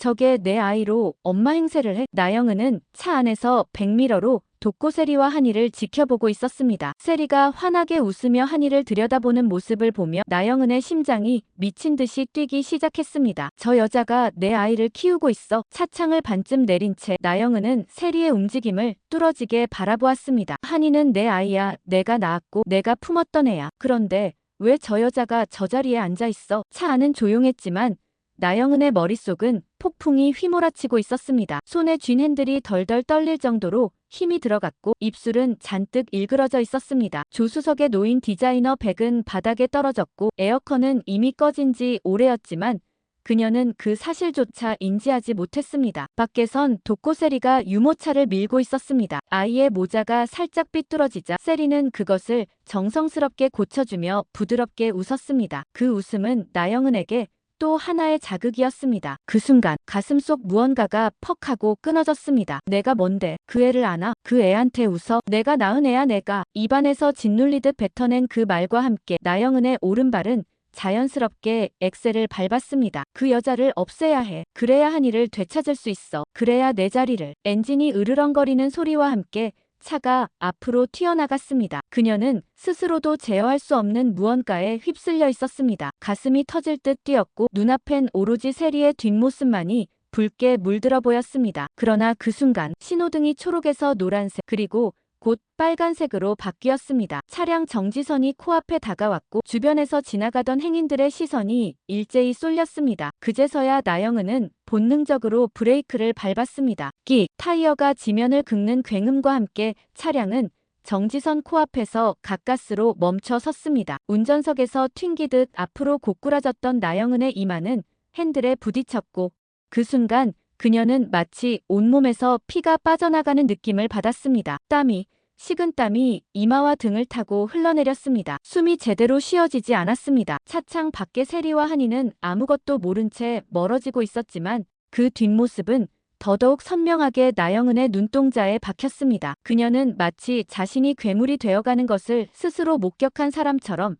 저게 내 아이로 엄마 행세를 해. 나영은은 차 안에서 백미러로 독고 세리와 한이를 지켜보고 있었습니다. 세리가 환하게 웃으며 한이를 들여다보는 모습을 보며 나영은의 심장이 미친 듯이 뛰기 시작했습니다. 저 여자가 내 아이를 키우고 있어. 차창을 반쯤 내린 채 나영은은 세리의 움직임을 뚫어지게 바라보았습니다. 한이는 내 아이야. 내가 낳았고 내가 품었던 애야. 그런데 왜 저 여자가 저 자리에 앉아 있어? 차 안은 조용했지만 나영은의 머릿속은 폭풍이 휘몰아치고 있었습니다. 손에 쥔 핸들이 덜덜 떨릴 정도로 힘이 들어갔고 입술은 잔뜩 일그러져 있었습니다. 조수석에 놓인 디자이너 백은 바닥에 떨어졌고 에어컨은 이미 꺼진 지 오래였지만 그녀는 그 사실조차 인지하지 못했습니다. 밖에선 독고세리가 유모차를 밀고 있었습니다. 아이의 모자가 살짝 삐뚤어지자 세리는 그것을 정성스럽게 고쳐주며 부드럽게 웃었습니다. 그 웃음은 나영은에게 또 하나의 자극이었습니다. 그 순간 가슴 속 무언가가 퍽 하고 끊어졌습니다. 내가 뭔데 그 애를 안아 그 애한테 웃어 내가 낳은 애야 내가 입안에서 짓눌리듯 뱉어낸 그 말과 함께 나영은의 오른발은 자연스럽게 엑셀을 밟았습니다. 그 여자를 없애야 해. 그래야 한이를 되찾을 수 있어. 그래야 내 자리를. 엔진이 으르렁거리는 소리와 함께 차가 앞으로 튀어나갔습니다. 그녀는 스스로도 제어할 수 없는 무언가에 휩쓸려 있었습니다. 가슴이 터질 듯 뛰었고 눈앞엔 오로지 세리의 뒷모습만이 붉게 물들어 보였습니다. 그러나 그 순간 신호등이 초록에서 노란색 그리고 곧 빨간색으로 바뀌었습니다. 차량 정지선이 코앞에 다가왔고 주변에서 지나가던 행인들의 시선이 일제히 쏠렸습니다. 그제서야 나영은은 본능적으로 브레이크를 밟았습니다. 끽 타이어가 지면을 긁는 굉음과 함께 차량은 정지선 코앞에서 가까스로 멈춰 섰습니다. 운전석에서 튕기듯 앞으로 고꾸라졌던 나영은의 이마는 핸들에 부딪혔고 그 순간 그녀는 마치 온몸에서 피가 빠져나가는 느낌을 받았습니다. 땀이 식은 땀이 이마와 등을 타고 흘러내렸습니다. 숨이 제대로 쉬어지지 않았습니다. 차창 밖의 세리와 한이는 아무것도 모른 채 멀어지고 있었지만 그 뒷모습은 더더욱 선명하게 나영은의 눈동자에 박혔습니다. 그녀는 마치 자신이 괴물이 되어가는 것을 스스로 목격한 사람처럼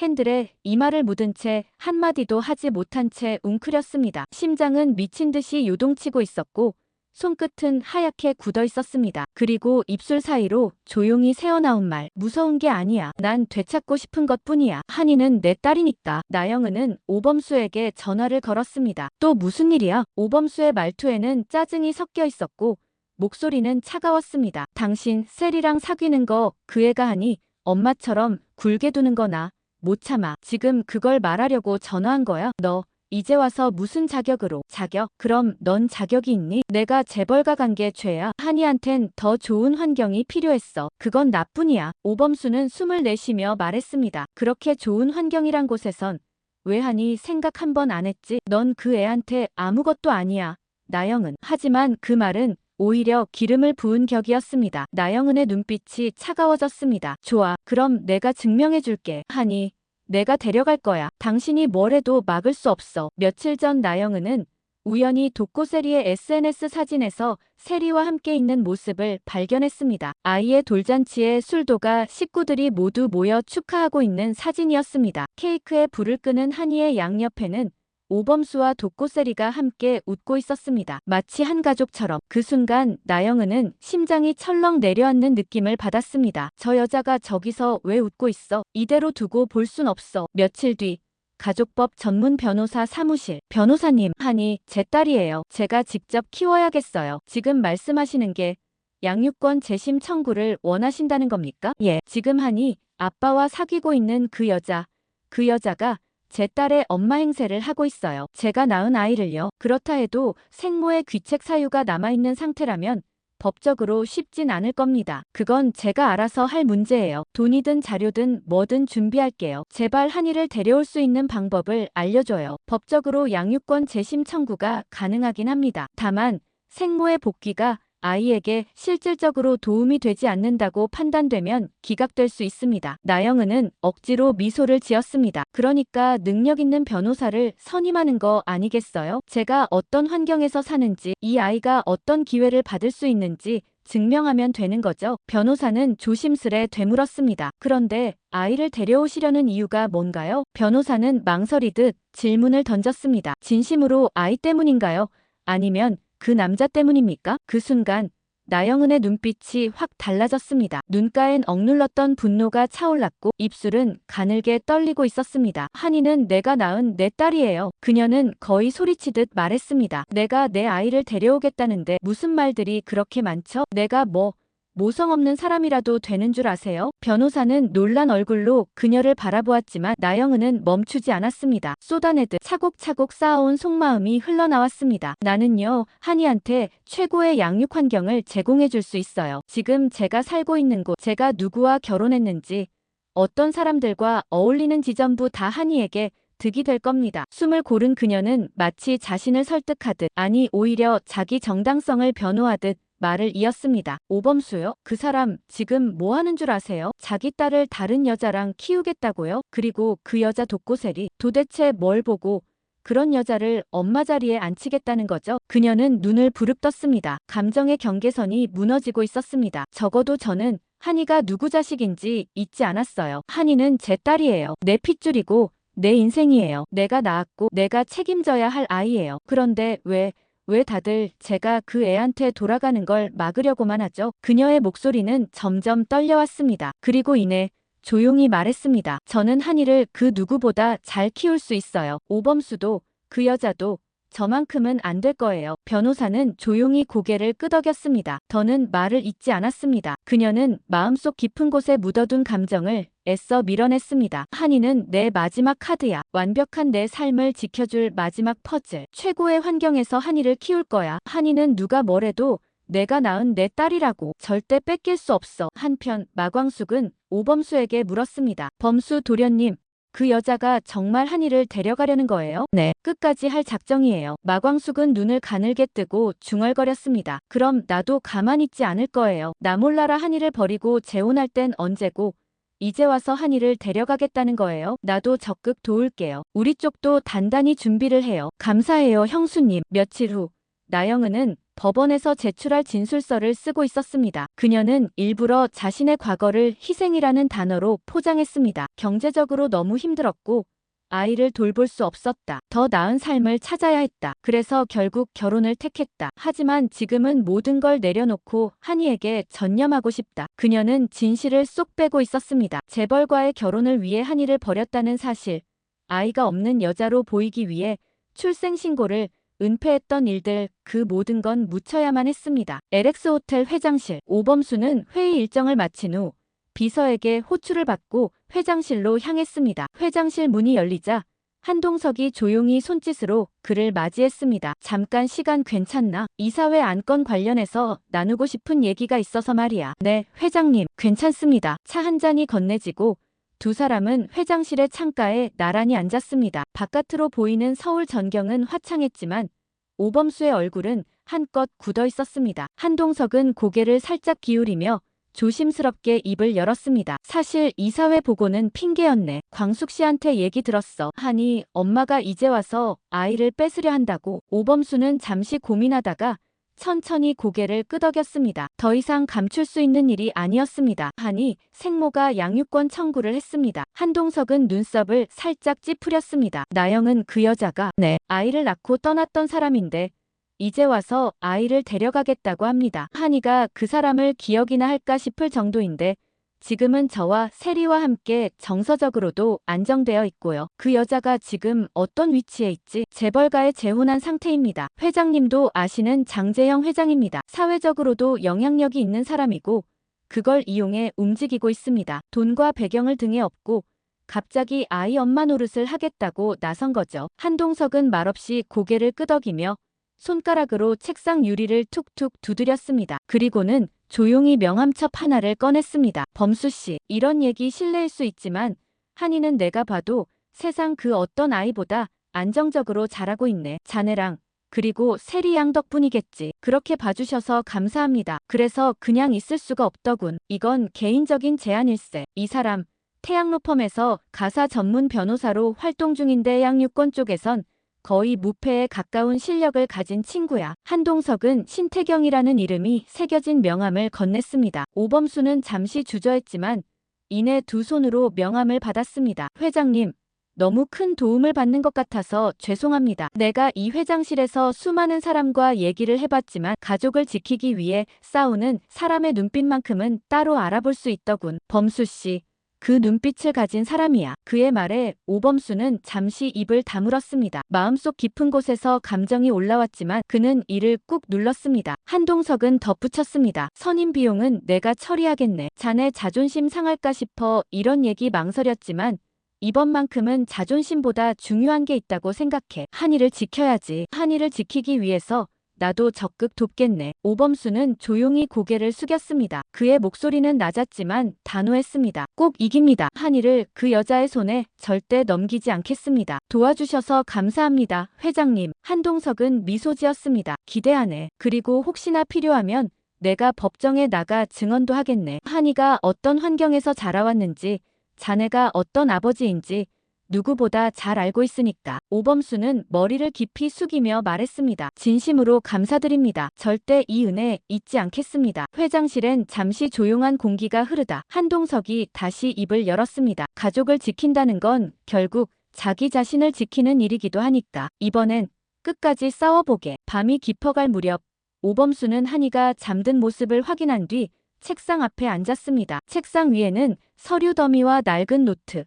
핸들에 이마를 묻은 채 한마디도 하지 못한 채 웅크렸습니다. 심장은 미친 듯이 요동치고 있었고 손끝은 하얗게 굳어 있었습니다. 그리고 입술 사이로 조용히 새어나온 말. 무서운 게 아니야. 난 되찾고 싶은 것 뿐이야. 한이는 내 딸이니까. 나영은은 오범수에게 전화를 걸었습니다. 또 무슨 일이야? 오범수의 말투에는 짜증이 섞여 있었고 목소리는 차가웠습니다. 당신 셀이랑 사귀는 거 그 애가 하니 엄마처럼 굴게 두는 거나 못 참아. 지금 그걸 말하려고 전화한 거야. 너 이제 와서 무슨 자격으로? 자격? 그럼 넌 자격이 있니? 내가 재벌가 간 게 죄야. 한이한텐 더 좋은 환경이 필요했어. 그건 나뿐이야. 오범수는 숨을 내쉬며 말했습니다. 그렇게 좋은 환경이란 곳에선 왜 하니 생각 한 번 안 했지? 넌 그 애한테 아무것도 아니야. 나영은. 하지만 그 말은 오히려 기름을 부은 격이었습니다. 나영은의 눈빛이 차가워졌습니다. 좋아. 그럼 내가 증명해줄게. 하니. 내가 데려갈 거야. 당신이 뭘 해도 막을 수 없어. 며칠 전 나영은은 우연히 독고세리의 SNS 사진에서 세리와 함께 있는 모습을 발견했습니다. 아이의 돌잔치에 술도가 식구들이 모두 모여 축하하고 있는 사진이었습니다. 케이크에 불을 끄는 한이의 양옆에는 오범수와 독고세리가 함께 웃고 있었습니다. 마치 한 가족처럼 그 순간 나영은은 심장이 철렁 내려앉는 느낌을 받았습니다. 저 여자가 저기서 왜 웃고 있어? 이대로 두고 볼 순 없어. 며칠 뒤 가족법 전문 변호사 사무실 변호사님 하니 제 딸이에요. 제가 직접 키워야겠어요. 지금 말씀하시는 게 양육권 재심 청구를 원하신다는 겁니까? 예. 지금 하니 아빠와 사귀고 있는 그 여자 그 여자가 제 딸의 엄마 행세를 하고 있어요. 제가 낳은 아이를요. 그렇다 해도 생모의 귀책 사유가 남아있는 상태라면 법적으로 쉽진 않을 겁니다. 그건 제가 알아서 할 문제예요. 돈이든 자료든 뭐든 준비할게요. 제발 한이를 데려올 수 있는 방법을 알려줘요. 법적으로 양육권 재심 청구가 가능하긴 합니다. 다만 생모의 복귀가 아이에게 실질적으로 도움이 되지 않는다고 판단되면 기각될 수 있습니다. 나영은은 억지로 미소를 지었습니다. 그러니까 능력 있는 변호사를 선임하는 거 아니겠어요? 제가 어떤 환경에서 사는지, 이 아이가 어떤 기회를 받을 수 있는지 증명하면 되는 거죠. 변호사는 조심스레 되물었습니다. 그런데 아이를 데려오시려는 이유가 뭔가요? 변호사는 망설이듯 질문을 던졌습니다. 진심으로 아이 때문인가요? 아니면 그 남자 때문입니까? 그 순간 나영은의 눈빛이 확 달라졌습니다. 눈가엔 억눌렀던 분노가 차올랐고 입술은 가늘게 떨리고 있었습니다. 한이는 내가 낳은 내 딸이에요. 그녀는 거의 소리치듯 말했습니다. 내가 내 아이를 데려오겠다는데 무슨 말들이 그렇게 많죠? 내가 뭐 모성 없는 사람이라도 되는 줄 아세요? 변호사는 놀란 얼굴로 그녀를 바라보았지만 나영은은 멈추지 않았습니다. 쏟아내듯 차곡차곡 쌓아온 속마음이 흘러나왔습니다. 나는요, 한이한테 최고의 양육 환경을 제공해 줄 수 있어요. 지금 제가 살고 있는 곳, 제가 누구와 결혼했는지, 어떤 사람들과 어울리는지 전부 다 한이에게 득이 될 겁니다. 숨을 고른 그녀는 마치 자신을 설득하듯, 아니 오히려 자기 정당성을 변호하듯 말을 이었습니다. 오범수요? 그 사람 지금 뭐 하는 줄 아세요? 자기 딸을 다른 여자랑 키우겠다고요? 그리고 그 여자 독고셀이 도대체 뭘 보고 그런 여자를 엄마 자리에 앉히겠다는 거죠. 그녀는 눈을 부릅떴습니다. 감정의 경계선이 무너지고 있었습니다. 적어도 저는 한이가 누구 자식인지 잊지 않았어요. 한이는 제 딸이에요. 내 핏줄이고 내 인생이에요. 내가 낳았고 내가 책임져야 할 아이예요. 그런데 왜 왜 다들 제가 그 애한테 돌아가는 걸 막으려고만 하죠? 그녀의 목소리는 점점 떨려왔습니다. 그리고 이내 조용히 말했습니다. 저는 한이를 그 누구보다 잘 키울 수 있어요. 오범수도 그 여자도 저만큼은 안 될 거예요. 변호사는 조용히 고개를 끄덕였습니다. 더는 말을 잇지 않았습니다. 그녀는 마음속 깊은 곳에 묻어둔 감정을 애써 밀어냈습니다. 한이는 내 마지막 카드야. 완벽한 내 삶을 지켜줄 마지막 퍼즐. 최고의 환경에서 한이를 키울 거야. 한이는 누가 뭐래도 내가 낳은 내 딸이라고 절대 뺏길 수 없어. 한편 마광숙은 오범수에게 물었습니다. 범수 도련님, 그 여자가 정말 한이를 데려가려는 거예요? 네, 끝까지 할 작정이에요. 마광숙은 눈을 가늘게 뜨고 중얼거렸습니다. 그럼 나도 가만 있지 않을 거예요. 나 몰라라 한이를 버리고 재혼할 땐 언제고 이제 와서 한이를 데려가겠다는 거예요. 나도 적극 도울게요. 우리 쪽도 단단히 준비를 해요. 감사해요, 형수님. 며칠 후 나영은은 법원에서 제출할 진술서를 쓰고 있었습니다. 그녀는 일부러 자신의 과거를 희생이라는 단어로 포장했습니다. 경제적으로 너무 힘들었고 아이를 돌볼 수 없었다. 더 나은 삶을 찾아야 했다. 그래서 결국 결혼을 택했다. 하지만 지금은 모든 걸 내려놓고 한이에게 전념하고 싶다. 그녀는 진실을 쏙 빼고 있었습니다. 재벌과의 결혼을 위해 한이를 버렸다는 사실. 아이가 없는 여자로 보이기 위해 출생신고를 은폐했던 일들 그 모든 건 묻혀야만 했습니다. LX 호텔 회장실 오범수는 회의 일정을 마친 후 비서에게 호출을 받고 회장실로 향했습니다. 회장실 문이 열리자 한동석이 조용히 손짓으로 그를 맞이했습니다. 잠깐 시간 괜찮나? 이사회 안건 관련해서 나누고 싶은 얘기가 있어서 말이야. 네, 회장님, 괜찮습니다. 차 한 잔이 건네지고 두 사람은 회장실의 창가에 나란히 앉았습니다. 바깥으로 보이는 서울 전경은 화창했지만 오범수의 얼굴은 한껏 굳어 있었습니다. 한동석은 고개를 살짝 기울이며 조심스럽게 입을 열었습니다. 사실 이사회 보고는 핑계였네. 광숙 씨한테 얘기 들었어. 하니 엄마가 이제 와서 아이를 뺏으려 한다고. 오범수는 잠시 고민하다가 천천히 고개를 끄덕였습니다. 더 이상 감출 수 있는 일이 아니었습니다. 하니 생모가 양육권 청구를 했습니다. 한동석은 눈썹을 살짝 찌푸렸습니다. 나영은 그 여자가 네 아이를 낳고 떠났던 사람인데 이제 와서 아이를 데려가겠다고 합니다. 한이가 그 사람을 기억이나 할까 싶을 정도인데 지금은 저와 세리와 함께 정서적으로도 안정되어 있고요. 그 여자가 지금 어떤 위치에 있지? 재벌가에 재혼한 상태입니다. 회장님도 아시는 장재영 회장입니다. 사회적으로도 영향력이 있는 사람이고 그걸 이용해 움직이고 있습니다. 돈과 배경을 등에 업고 갑자기 아이 엄마 노릇을 하겠다고 나선 거죠. 한동석은 말없이 고개를 끄덕이며 손가락으로 책상 유리를 툭툭 두드렸습니다. 그리고는 조용히 명함첩 하나를 꺼냈습니다. 범수 씨, 이런 얘기 실례일 수 있지만 한이는 내가 봐도 세상 그 어떤 아이보다 안정적으로 자라고 있네. 자네랑 그리고 세리 양 덕분이겠지. 그렇게 봐주셔서 감사합니다. 그래서 그냥 있을 수가 없더군. 이건 개인적인 제안일세. 이 사람 태양로펌에서 가사 전문 변호사로 활동 중인데 양육권 쪽에선 거의 무패에 가까운 실력을 가진 친구야. 한동석은 신태경이라는 이름이 새겨진 명함을 건넸습니다. 오범수는 잠시 주저했지만 이내 두 손으로 명함을 받았습니다. 회장님, 너무 큰 도움을 받는 것 같아서 죄송합니다. 내가 이 회장실에서 수많은 사람과 얘기를 해봤지만 가족을 지키기 위해 싸우는 사람의 눈빛만큼은 따로 알아볼 수 있더군. 범수 씨. 그 눈빛을 가진 사람이야. 그의 말에 오범수는 잠시 입을 다물었습니다. 마음속 깊은 곳에서 감정이 올라왔지만 그는 이를 꾹 눌렀습니다. 한동석은 덧붙였습니다. 선임 비용은 내가 처리하겠네. 자네 자존심 상할까 싶어 이런 얘기 망설였지만 이번만큼은 자존심보다 중요한 게 있다고 생각해. 한이를 지켜야지. 한이를 지키기 위해서 나도 적극 돕겠네. 오범수는 조용히 고개를 숙였습니다. 그의 목소리는 낮았지만 단호했습니다. 꼭 이깁니다. 한이를 그 여자의 손에 절대 넘기지 않겠습니다. 도와주셔서 감사합니다. 회장님. 한동석은 미소 지었습니다. 기대하네. 그리고 혹시나 필요하면 내가 법정에 나가 증언도 하겠네. 한이가 어떤 환경에서 자라왔는지, 자네가 어떤 아버지인지 누구보다 잘 알고 있으니까. 오범수는 머리를 깊이 숙이며 말했습니다. 진심으로 감사드립니다. 절대 이 은혜 잊지 않겠습니다. 회장실엔 잠시 조용한 공기가 흐르다 한동석이 다시 입을 열었습니다. 가족을 지킨다는 건 결국 자기 자신을 지키는 일이기도 하니까. 이번엔 끝까지 싸워보게. 밤이 깊어갈 무렵 오범수는 한이가 잠든 모습을 확인한 뒤 책상 앞에 앉았습니다. 책상 위에는 서류 더미와 낡은 노트,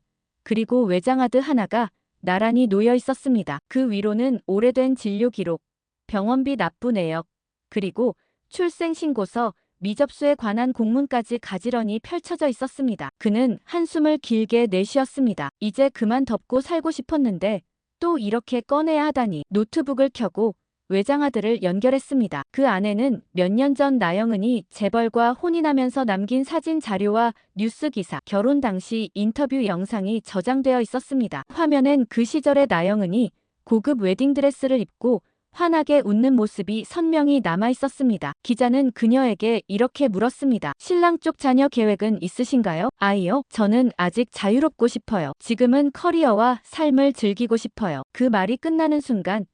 그리고 외장하드 하나가 나란히 놓여 있었습니다. 그 위로는 오래된 진료 기록, 병원비 납부 내역, 그리고 출생 신고서, 미접수에 관한 공문까지 가지런히 펼쳐져 있었습니다. 그는 한숨을 길게 내쉬었습니다. 이제 그만 덮고 살고 싶었는데 또 이렇게 꺼내야 하다니 노트북을 켜고 외장하드를 연결했습니다. 그 안에는 몇 년 전 나영은이 재벌과 혼인하면서 남긴 사진 자료와 뉴스 기사, 결혼 당시 인터뷰 영상이 저장되어 있었습니다. 화면엔 그 시절의 나영은이 고급 웨딩드레스를 입고 환하게 웃는 모습이 선명히 남아 있었습니다. 기자는 그녀에게 이렇게 물었습니다. 신랑 쪽 자녀 계획은 있으신가요? 아이요. 저는 아직 자유롭고 싶어요. 지금은 커리어와 삶을 즐기고 싶어요. 그 말이 끝나는 순간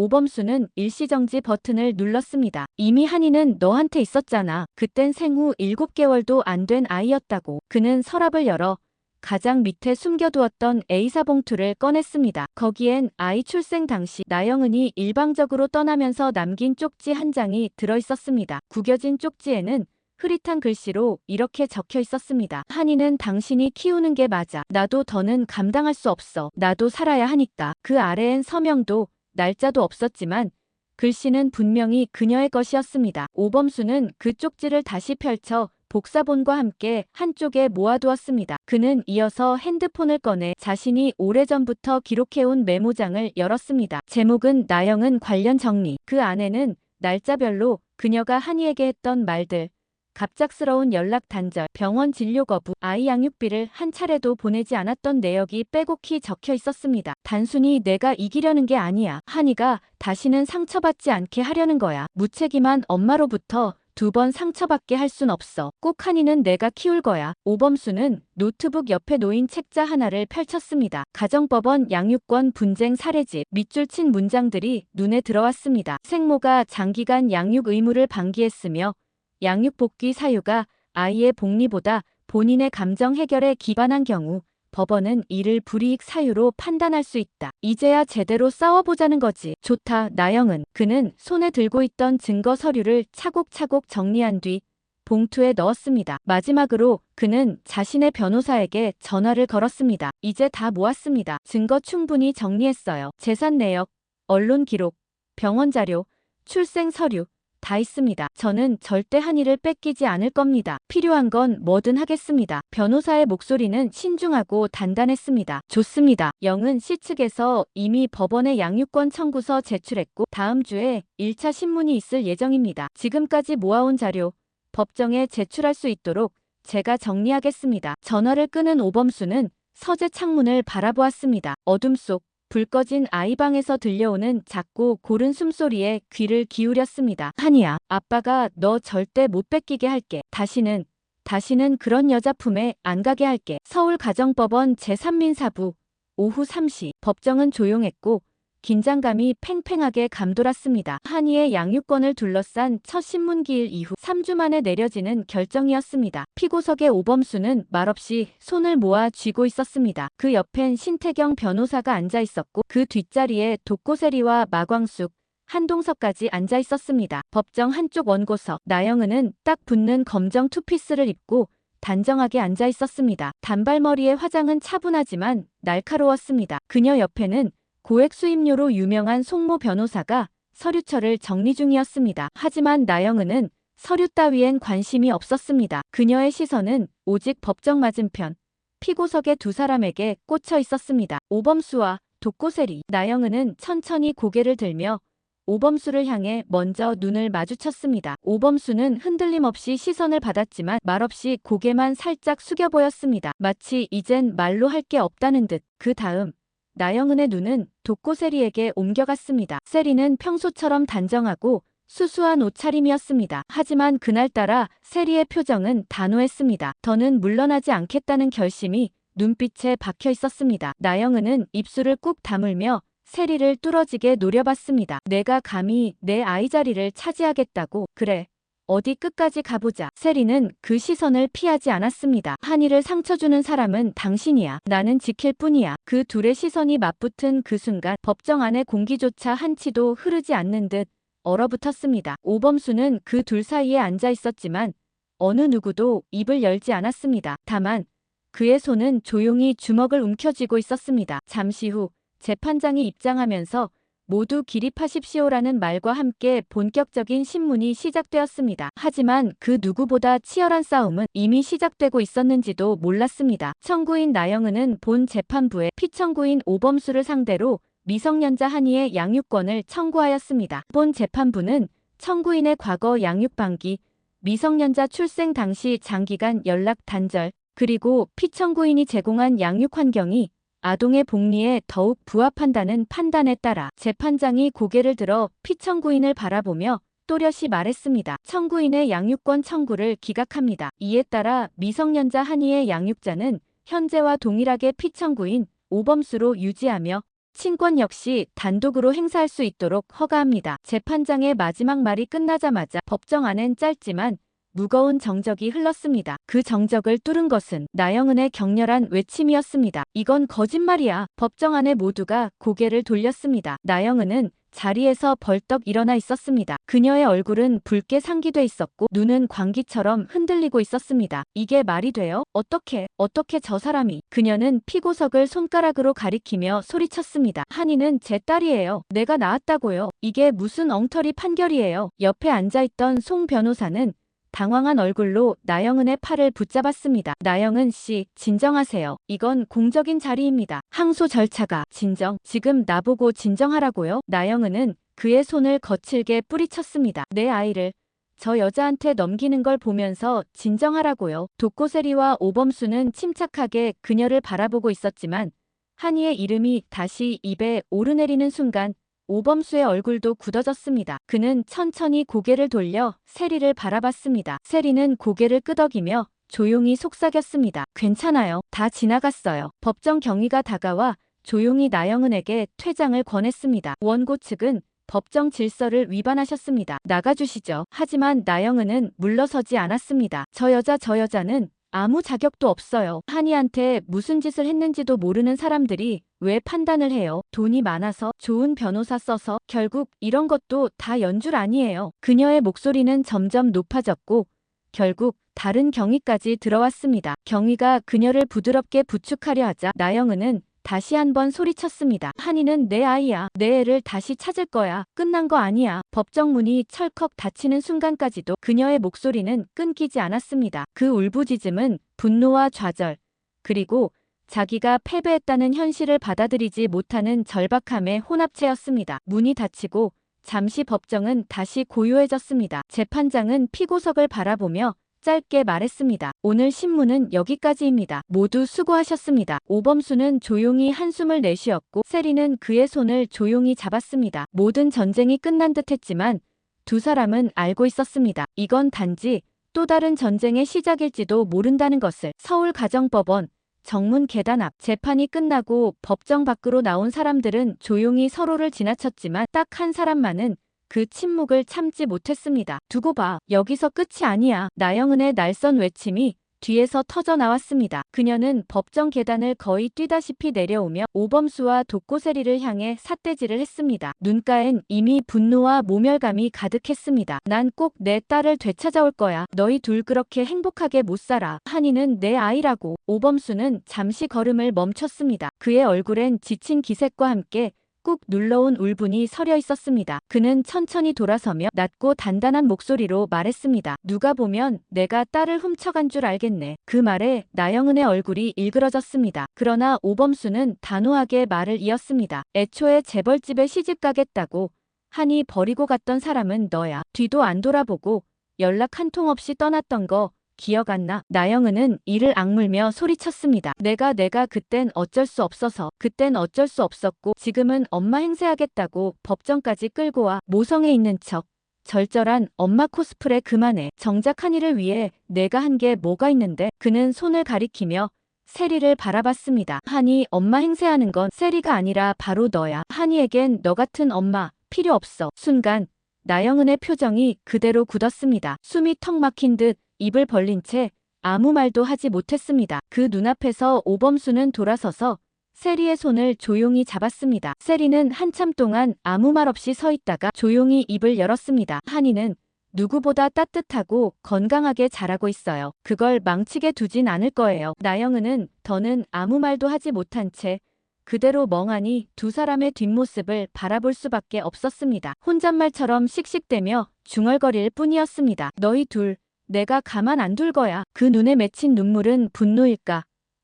오범수는 일시정지 버튼을 눌렀습니다. 이미 한이는 너한테 있었잖아. 그땐 생후 7개월도 안 된 아이였다고. 그는 서랍을 열어 가장 밑에 숨겨두었던 A사 봉투를 꺼냈습니다. 거기엔 아이 출생 당시 나영은이 일방적으로 떠나면서 남긴 쪽지 한 장이 들어 있었습니다. 구겨진 쪽지에는 흐릿한 글씨로 이렇게 적혀 있었습니다. 한이는 당신이 키우는 게 맞아. 나도 더는 감당할 수 없어. 나도 살아야 하니까. 그 아래엔 서명도 날짜도 없었지만 글씨는 분명히 그녀의 것이었습니다. 오범수는 그 쪽지를 다시 펼쳐 복사본과 함께 한쪽에 모아두었습니다. 그는 이어서 핸드폰을 꺼내 자신이 오래전부터 기록해온 메모장을 열었습니다. 제목은 나영은 관련 정리. 그 안에는 날짜별로 그녀가 한이에게 했던 말들, 갑작스러운 연락 단절, 병원 진료 거부, 아이 양육비를 한 차례도 보내지 않았던 내역이 빼곡히 적혀 있었습니다. 단순히 내가 이기려는 게 아니야. 한이가 다시는 상처받지 않게 하려는 거야. 무책임한 엄마로부터 두 번 상처받게 할 순 없어. 꼭 한이는 내가 키울 거야. 오범수는 노트북 옆에 놓인 책자 하나를 펼쳤습니다. 가정법원 양육권 분쟁 사례집 밑줄 친 문장들이 눈에 들어왔습니다. 생모가 장기간 양육 의무를 방기했으며 양육 복귀 사유가 아이의 복리보다 본인의 감정 해결에 기반한 경우 법원은 이를 불이익 사유로 판단할 수 있다. 이제야 제대로 싸워보자는 거지. 좋다, 나영은. 그는 손에 들고 있던 증거 서류를 차곡차곡 정리한 뒤 봉투에 넣었습니다. 마지막으로 그는 자신의 변호사에게 전화를 걸었습니다. 이제 다 모았습니다. 증거 충분히 정리했어요. 재산 내역, 언론 기록, 병원 자료, 출생 서류, 다 있습니다. 저는 절대 한이를 뺏기지 않을 겁니다. 필요한 건 뭐든 하겠습니다. 변호사의 목소리는 신중하고 단단했습니다. 좋습니다. 영은 씨 측에서 이미 법원에 양육권 청구서 제출했고 다음 주에 1차 신문이 있을 예정입니다. 지금까지 모아온 자료 법정에 제출할 수 있도록 제가 정리하겠습니다. 전화를 끊은 오범수는 서재 창문을 바라보았습니다. 어둠 속 불 꺼진 아이 방에서 들려오는 작고 고른 숨소리에 귀를 기울였습니다. 한이야, 아빠가 너 절대 못 뺏기게 할게. 다시는, 다시는 그런 여자 품에 안 가게 할게. 서울가정법원 제3민 사부 오후 3시 법정은 조용했고 긴장감이 팽팽하게 감돌았습니다. 한이의 양육권을 둘러싼 첫 신문기일 이후 3주 만에 내려지는 결정이었습니다. 피고석의 오범수는 말없이 손을 모아 쥐고 있었습니다. 그 옆엔 신태경 변호사가 앉아 있었고 그 뒷자리에 독고세리와 마광숙, 한동석까지 앉아 있었습니다. 법정 한쪽 원고석 나영은은 딱 붙는 검정 투피스를 입고 단정하게 앉아 있었습니다. 단발머리의 화장은 차분하지만 날카로웠습니다. 그녀 옆에는 고액 수임료로 유명한 송모 변호사가 서류처를 정리 중이었습니다. 하지만 나영은은 서류 따위엔 관심이 없었습니다. 그녀의 시선은 오직 법정 맞은편, 피고석의 두 사람에게 꽂혀 있었습니다. 오범수와 독고세리, 나영은은 천천히 고개를 들며 오범수를 향해 먼저 눈을 마주쳤습니다. 오범수는 흔들림 없이 시선을 받았지만 말없이 고개만 살짝 숙여 보였습니다. 마치 이젠 말로 할 게 없다는 듯. 그 다음 나영은의 눈은 독고세리에게 옮겨갔습니다. 세리는 평소처럼 단정하고 수수한 옷차림이었습니다. 하지만 그날따라 세리의 표정은 단호했습니다. 더는 물러나지 않겠다는 결심이 눈빛에 박혀 있었습니다. 나영은은 입술을 꾹 다물며 세리를 뚫어지게 노려봤습니다. 내가 감히 내 아이 자리를 차지하겠다고 그래. 어디 끝까지 가보자. 세리는 그 시선을 피하지 않았습니다. 한이를 상처 주는 사람은 당신이야. 나는 지킬 뿐이야. 그 둘의 시선이 맞붙은 그 순간 법정 안의 공기조차 한치도 흐르지 않는 듯 얼어붙었습니다. 오범수는 그 둘 사이에 앉아 있었지만 어느 누구도 입을 열지 않았습니다. 다만 그의 손은 조용히 주먹을 움켜쥐고 있었습니다. 잠시 후 재판장이 입장하면서 모두 기립하십시오라는 말과 함께 본격적인 신문이 시작되었습니다. 하지만 그 누구보다 치열한 싸움은 이미 시작되고 있었는지도 몰랐습니다. 청구인 나영은은 본 재판부에 피청구인 오범수를 상대로 미성년자 한이의 양육권을 청구하였습니다. 본 재판부는 청구인의 과거 양육 방기, 미성년자 출생 당시 장기간 연락 단절, 그리고 피청구인이 제공한 양육 환경이 아동의 복리에 더욱 부합한다는 판단에 따라 재판장이 고개를 들어 피청구인을 바라보며 또렷이 말했습니다. 청구인의 양육권 청구를 기각합니다. 이에 따라 미성년자 한이의 양육자는 현재와 동일하게 피청구인 오범수로 유지하며 친권 역시 단독으로 행사할 수 있도록 허가합니다. 재판장의 마지막 말이 끝나자마자 법정 안엔 짧지만 무거운 정적이 흘렀습니다. 그 정적을 뚫은 것은 나영은의 격렬한 외침이었습니다. 이건 거짓말이야. 법정 안에 모두가 고개를 돌렸습니다. 나영은은 자리에서 벌떡 일어나 있었습니다. 그녀의 얼굴은 붉게 상기돼 있었고 눈은 광기처럼 흔들리고 있었습니다. 이게 말이 돼요? 어떻게, 어떻게 저 사람이? 그녀는 피고석을 손가락으로 가리키며 소리쳤습니다. 한이는 제 딸이에요. 내가 낳았다고요. 이게 무슨 엉터리 판결이에요. 옆에 앉아있던 송 변호사는 당황한 얼굴로 나영은의 팔을 붙잡았습니다. 나영은 씨, 진정하세요. 이건 공적인 자리입니다. 항소 절차가 진정. 지금 나보고 진정하라고요? 나영은은 그의 손을 거칠게 뿌리쳤습니다. 내 아이를 저 여자한테 넘기는 걸 보면서 진정하라고요. 독고세리와 오범수는 침착하게 그녀를 바라보고 있었지만 한이의 이름이 다시 입에 오르내리는 순간 오범수의 얼굴도 굳어졌습니다. 그는 천천히 고개를 돌려 세리를 바라봤습니다. 세리는 고개를 끄덕이며 조용히 속삭였습니다. 괜찮아요. 다 지나갔어요. 법정 경위가 다가와 조용히 나영은에게 퇴장을 권했습니다. 원고 측은 법정 질서를 위반하셨습니다. 나가주시죠. 하지만 나영은은 물러서지 않았습니다. 저 여자 저 여자는 아무 자격도 없어요. 한이한테 무슨 짓을 했는지도 모르는 사람들이 왜 판단을 해요? 돈이 많아서 좋은 변호사 써서 결국 이런 것도 다 연줄 아니에요. 그녀의 목소리는 점점 높아졌고 결국 다른 경위까지 들어왔습니다. 경위가 그녀를 부드럽게 부축하려 하자 나영은은 다시 한번 소리쳤습니다. 한이는 내 아이야. 내 애를 다시 찾을 거야. 끝난 거 아니야. 법정 문이 철컥 닫히는 순간까지도 그녀의 목소리는 끊기지 않았습니다. 그 울부짖음은 분노와 좌절, 그리고 자기가 패배했다는 현실을 받아들이지 못하는 절박함의 혼합체였습니다. 문이 닫히고 잠시 법정은 다시 고요해졌습니다. 재판장은 피고석을 바라보며 짧게 말했습니다. 오늘 신문은 여기까지입니다. 모두 수고하셨습니다. 오범수는 조용히 한숨을 내쉬었고 세리는 그의 손을 조용히 잡았습니다. 모든 전쟁이 끝난 듯 했지만 두 사람은 알고 있었습니다. 이건 단지 또 다른 전쟁의 시작일지도 모른다는 것을 서울가정법원 정문 계단 앞 재판이 끝나고 법정 밖으로 나온 사람들은 조용히 서로를 지나쳤지만 딱 한 사람만은 그 침묵을 참지 못했습니다. 두고 봐. 여기서 끝이 아니야. 나영은의 날선 외침이 뒤에서 터져 나왔습니다. 그녀는 법정 계단을 거의 뛰다시피 내려오며 오범수와 독고세리를 향해 삿대질을 했습니다. 눈가엔 이미 분노와 모멸감이 가득했습니다. 난 꼭 내 딸을 되찾아올 거야. 너희 둘 그렇게 행복하게 못 살아. 한이는 내 아이라고. 오범수는 잠시 걸음을 멈췄습니다. 그의 얼굴엔 지친 기색과 함께 꾹 눌러온 울분이 서려 있었습니다. 그는 천천히 돌아서며 낮고 단단한 목소리로 말했습니다. 누가 보면 내가 딸을 훔쳐간 줄 알겠네. 그 말에 나영은의 얼굴이 일그러졌습니다. 그러나 오범수는 단호하게 말을 이었습니다. 애초에 재벌집에 시집 가겠다고 하니 버리고 갔던 사람은 너야. 뒤도 안 돌아보고 연락 한 통 없이 떠났던 거 기억 안 나? 나영은은 이를 악물며 소리쳤습니다. 내가 내가 그땐 어쩔 수 없어서 그땐 어쩔 수 없었고 지금은 엄마 행세하겠다고 법정까지 끌고 와 모성에 있는 척 절절한 엄마 코스프레 그만해. 정작 한이를 위해 내가 한 게 뭐가 있는데 그는 손을 가리키며 세리를 바라봤습니다. 한이 엄마 행세하는 건 세리가 아니라 바로 너야. 한이에겐 너 같은 엄마 필요 없어. 순간 나영은의 표정이 그대로 굳었습니다. 숨이 턱 막힌 듯 입을 벌린 채 아무 말도 하지 못했습니다. 그 눈앞에서 오범수는 돌아서서 세리의 손을 조용히 잡았습니다. 세리는 한참 동안 아무 말 없이 서 있다가 조용히 입을 열었습니다. 한이는 누구보다 따뜻하고 건강하게 자라고 있어요. 그걸 망치게 두진 않을 거예요. 나영은은 더는 아무 말도 하지 못한 채 그대로 멍하니 두 사람의 뒷모습을 바라볼 수밖에 없었습니다. 혼잣말처럼 씩씩대며 중얼거릴 뿐이었습니다. 너희 둘, 내가 가만 안 둘 거야. 그 눈에 맺힌 눈물은 분노일까?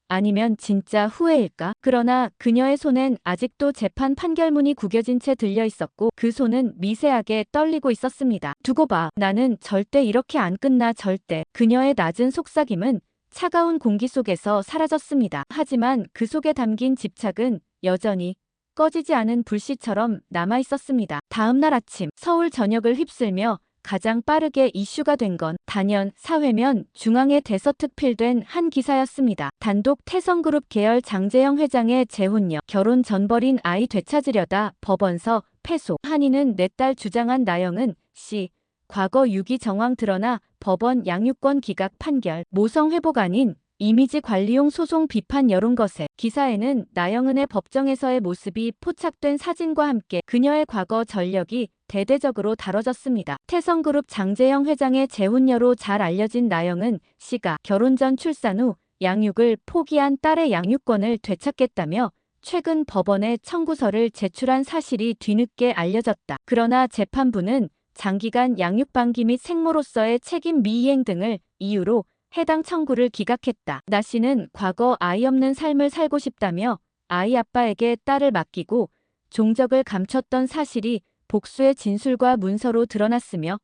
아니면 진짜 후회일까? 그러나 그녀의 손엔 아직도 재판 판결문이 구겨진 채 들려 있었고 그 손은 미세하게 떨리고 있었습니다. 두고 봐. 나는 절대 이렇게 안 끝나 절대. 그녀의 낮은 속삭임은 차가운 공기 속에서 사라졌습니다. 하지만 그 속에 담긴 집착은 여전히 꺼지지 않은 불씨처럼 남아 있었습니다. 다음 날 아침 서울 전역을 휩쓸며 가장 빠르게 이슈가 된 건 단연 사회면 중앙에 대서특필된 한 기사였습니다. 단독 태성그룹 계열 장재영 회장의 재혼녀 결혼 전벌인 아이 되찾으려다 법원서 패소 한이는 내 딸 주장한 나영은 씨 과거 유기 정황 드러나 법원 양육권 기각 판결 모성 회복 아닌 이미지 관리용 소송 비판 여론 것에 기사에는 나영은의 법정에서의 모습이 포착된 사진과 함께 그녀의 과거 전력이 대대적으로 다뤄졌습니다. 태성그룹 장재영 회장의 재혼녀로 잘 알려진 나영은 씨가 결혼 전 출산 후 양육을 포기한 딸의 양육권을 되찾겠다며 최근 법원에 청구서를 제출한 사실이 뒤늦게 알려졌다. 그러나 재판부는 장기간 양육방기 및 생모로서의 책임 미이행 등을 이유로 해당 청구를 기각했다. 나 씨는 과거 아이 없는 삶을 살고 싶다며 아이 아빠에게 딸을 맡기고 종적을 감췄던 사실이 복수의 진술과 문서로 드러났으며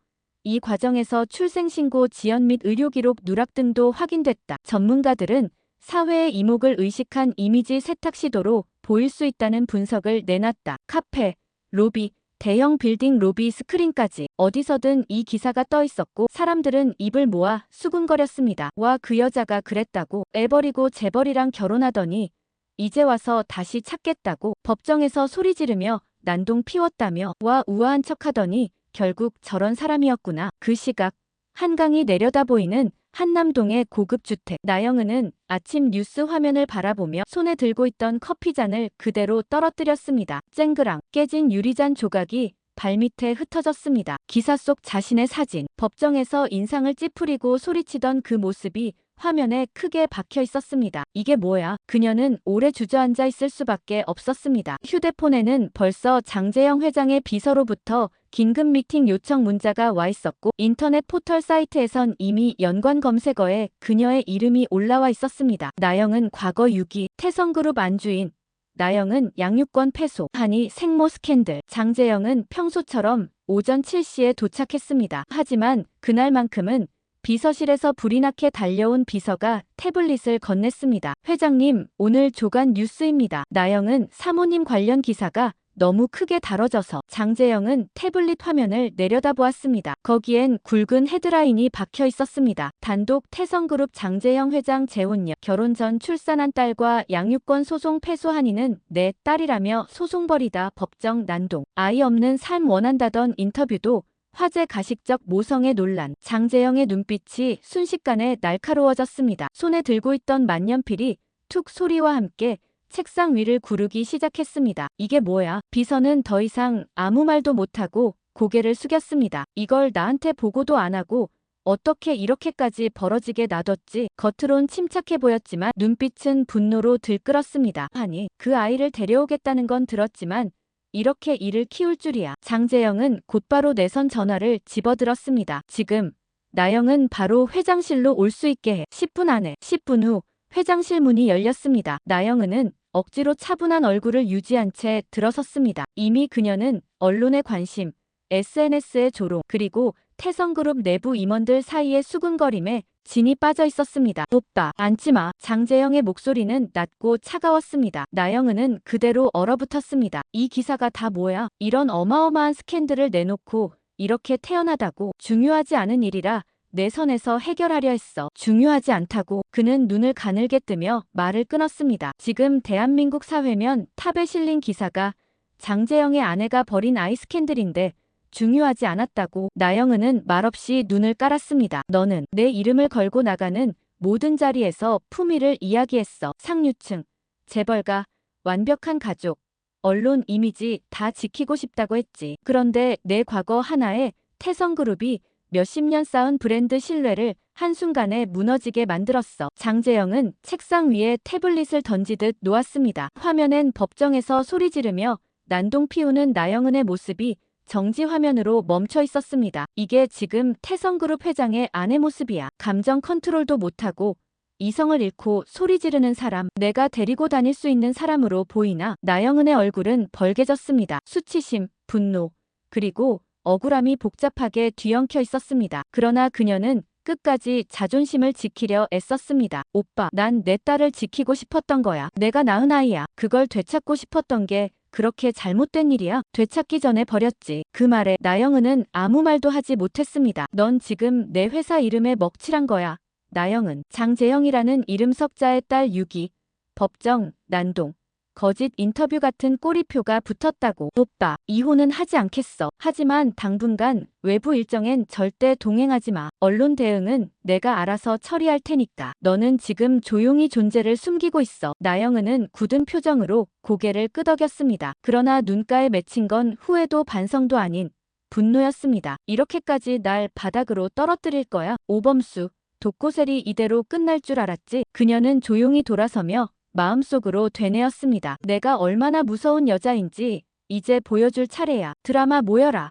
이 과정에서 출생신고 지연 및 의료기록 누락 등도 확인됐다. 전문가들은 사회의 이목을 의식한 이미지 세탁 시도로 보일 수 있다는 분석을 내놨다. 카페, 로비, 대형 빌딩 로비 스크린까지 어디서든 이 기사가 떠 있었고 사람들은 입을 모아 수군거렸습니다. 와 그 여자가 그랬다고 애버리고 재벌이랑 결혼하더니 이제 와서 다시 찾겠다고 법정에서 소리 지르며 난동 피웠다며 와 우아한 척하더니 결국 저런 사람이었구나. 그 시각 한강이 내려다 보이는 한남동의 고급 주택. 나영은은 아침 뉴스 화면을 바라보며 손에 들고 있던 커피잔을 그대로 떨어뜨렸습니다. 쨍그랑 깨진 유리잔 조각이 발밑에 흩어졌습니다. 기사 속 자신의 사진. 법정에서 인상을 찌푸리고 소리치던 그 모습이 화면에 크게 박혀 있었습니다. 이게 뭐야? 그녀는 오래 주저앉아 있을 수밖에 없었습니다. 휴대폰에는 벌써 장재영 회장의 비서로부터 긴급 미팅 요청 문자가 와 있었고 인터넷 포털 사이트에선 이미 연관 검색어에 그녀의 이름이 올라와 있었습니다. 나영은 과거 6기 태성그룹 안주인 나영은 양육권 패소, 한이 생모 스캔들, 장재영은 평소처럼 오전 7시에 도착했습니다. 하지만 그날만큼은 비서실에서 불이 나게 달려온 비서가 태블릿을 건넸습니다. 회장님, 오늘 조간 뉴스입니다. 나영은 사모님 관련 기사가 너무 크게 다뤄져서 장재영은 태블릿 화면을 내려다보았습니다. 거기엔 굵은 헤드라인이 박혀 있었습니다. 단독 태성그룹 장재영 회장 재혼녀 결혼 전 출산한 딸과 양육권 소송 패소 한 이는 내 딸이라며 소송 벌이다 법정 난동 아이 없는 삶 원한다던 인터뷰도 화제 가식적 모성의 논란 장재영의 눈빛이 순식간에 날카로워졌습니다. 손에 들고 있던 만년필이 툭 소리와 함께 책상 위를 구르기 시작했습니다. 이게 뭐야? 비서는 더 이상 아무 말도 못하고 고개를 숙였습니다. 이걸 나한테 보고도 안 하고 어떻게 이렇게까지 벌어지게 놔뒀지? 겉으론 침착해 보였지만 눈빛은 분노로 들끓었습니다. 아니, 그 아이를 데려오겠다는 건 들었지만 이렇게 일을 키울 줄이야. 장재영은 곧바로 내선 전화를 집어들었습니다. 지금 나영은 바로 회장실로 올 수 있게 해. 10분 안에 10분 후 회장실 문이 열렸습니다. 나영은은 억지로 차분한 얼굴을 유지한 채 들어섰습니다. 이미 그녀는 언론의 관심, SNS의 조롱, 그리고 태성그룹 내부 임원들 사이의 수군거림에 진이 빠져 있었습니다. 오빠, 앉지 마. 장재영의 목소리는 낮고 차가웠습니다. 나영은은 그대로 얼어붙었습니다. 이 기사가 다 뭐야? 이런 어마어마한 스캔들을 내놓고 이렇게 태어나다고 중요하지 않은 일이라 내 선에서 해결하려 했어. 중요하지 않다고 그는 눈을 가늘게 뜨며 말을 끊었습니다. 지금 대한민국 사회면 탑에 실린 기사가 장재영의 아내가 벌인 아이 스캔들인데 중요하지 않았다고 나영은은 말없이 눈을 깔았습니다. 너는 내 이름을 걸고 나가는 모든 자리에서 품위를 이야기했어. 상류층, 재벌가, 완벽한 가족, 언론 이미지 다 지키고 싶다고 했지. 그런데 내 과거 하나에 태성그룹이 몇십 년 쌓은 브랜드 신뢰를 한순간에 무너지게 만들었어. 장재영은 책상 위에 태블릿을 던지듯 놓았습니다. 화면엔 법정에서 소리 지르며 난동 피우는 나영은의 모습이 정지 화면으로 멈춰 있었습니다. 이게 지금 태성그룹 회장의 아내 모습이야. 감정 컨트롤도 못하고 이성을 잃고 소리 지르는 사람, 내가 데리고 다닐 수 있는 사람으로 보이나? 나영은의 얼굴은 벌개졌습니다. 수치심, 분노, 그리고 억울함이 복잡하게 뒤엉켜 있었습니다. 그러나 그녀는 끝까지 자존심을 지키려 애썼습니다. 오빠, 난 내 딸을 지키고 싶었던 거야. 내가 낳은 아이야. 그걸 되찾고 싶었던 게 그렇게 잘못된 일이야? 되찾기 전에 버렸지. 그 말에 나영은은 아무 말도 하지 못했습니다. 넌 지금 내 회사 이름에 먹칠한 거야. 나영은 장재영이라는 이름 석자의 딸 유기. 법정, 난동. 거짓 인터뷰 같은 꼬리표가 붙었다고. 오빠, 이혼은 하지 않겠어. 하지만 당분간 외부 일정엔 절대 동행하지 마. 언론 대응은 내가 알아서 처리할 테니까. 너는 지금 조용히 존재를 숨기고 있어. 나영은은 굳은 표정으로 고개를 끄덕였습니다. 그러나 눈가에 맺힌 건 후회도 반성도 아닌 분노였습니다. 이렇게까지 날 바닥으로 떨어뜨릴 거야? 오범수, 독고셀이 이대로 끝날 줄 알았지? 그녀는 조용히 돌아서며 마음속으로 되뇌었습니다. 내가 얼마나 무서운 여자인지 이제 보여줄 차례야. 드라마 모여라.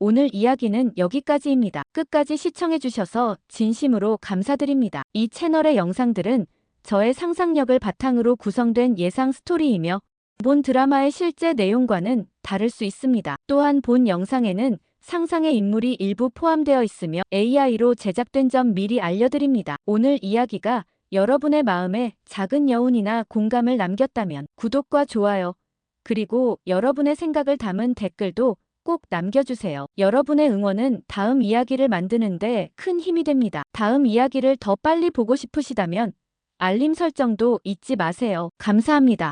오늘 이야기는 여기까지입니다. 끝까지 시청해주셔서 진심으로 감사드립니다. 이 채널의 영상들은 저의 상상력을 바탕으로 구성된 예상 스토리이며 본 드라마의 실제 내용과는 다를 수 있습니다. 또한 본 영상에는 상상의 인물이 일부 포함되어 있으며 AI로 제작된 점 미리 알려드립니다. 오늘 이야기가 여러분의 마음에 작은 여운이나 공감을 남겼다면 구독과 좋아요, 그리고 여러분의 생각을 담은 댓글도 꼭 남겨주세요. 여러분의 응원은 다음 이야기를 만드는데 큰 힘이 됩니다. 다음 이야기를 더 빨리 보고 싶으시다면 알림 설정도 잊지 마세요. 감사합니다.